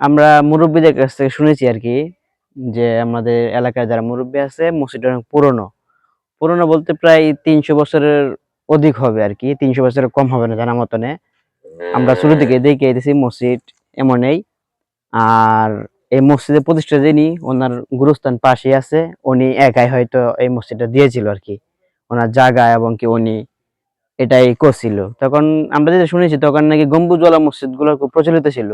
আমরা মুরব্বীদের কাছ থেকে শুনেছি আর কি যে আমাদের এলাকায় যারা মুরব্বী আছে, মসজিদটা অনেক পুরনো। পুরনো বলতে প্রায় তিনশো বছরের অধিক হবে আর কি, তিনশো বছরের কম হবে না জানা মতনে। আমরা শুরু থেকে দেখে এসেছি মসজিদ এমনই। আর এই মসজিদের প্রতিষ্ঠা যিনি, ওনার গুরুস্থান পাশে আছে, উনি একাই হয়তো এই মসজিদটা দিয়েছিল আর কি। ওনার জায়গা এবং কি উনি এটাই করছিল। তখন আমরা যেটা শুনেছি, তখন নাকি গম্বুজওয়ালা মসজিদগুলো খুব প্রচলিত ছিল।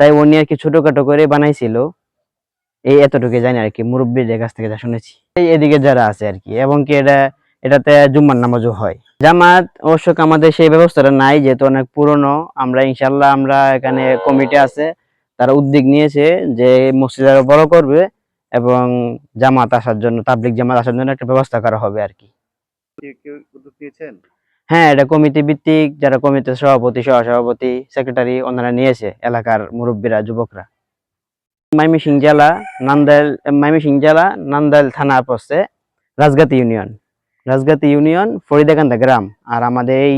তাই উনি আর কি ছোটখাটো করে বানাইছিল। এই এতটুকু জানি আর কি, মুরব্বীদের কাছ থেকে যা শুনেছি। এই এদিকে যারা আছে আর কি, এবং কি এটা, এটাতে জুম্মার নামাজও হয়। জামাত অবশ্য আমাদের সেই ব্যবস্থাটা নাই, যেহেতু অনেক পুরনো। আমরা ইনশাল্লাহ আমরা এখানে কমিটি আছে, তারা উদ্যোগ নিয়েছে যে মসজিদ আরও বড় করবে এবং জামাত আসার জন্য তাবলিক জামাত আসার জন্য একটা ব্যবস্থা করা হবে আর কি। হ্যাঁ এটা কমিটি ভিত্তিক, যারা কমিটির সভাপতি, সহসভাপতি সেক্রেটারি ওনারা নিয়েছে এলাকার মুরব্বীরা, যুবকরা। মাইমিসিং জেলা, নান্দাইল, মাইমিসিং জেলা, নান্দাইল থানা পড়ছে রাজগাতি ইউনিয়ন। রাজগাতি ইউনিয়ন, ফরিদাকান্দা গ্রাম। আর আমাদের এই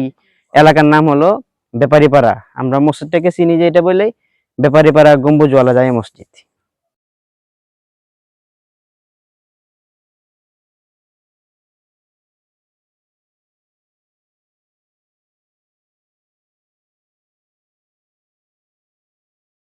এলাকার নাম হলো ব্যাপারীপাড়া আমরা মসজিদটাকে চিনি যে এটা বলেই ব্যাপারীপাড়া গম্বুজওয়ালা জামে মসজিদ।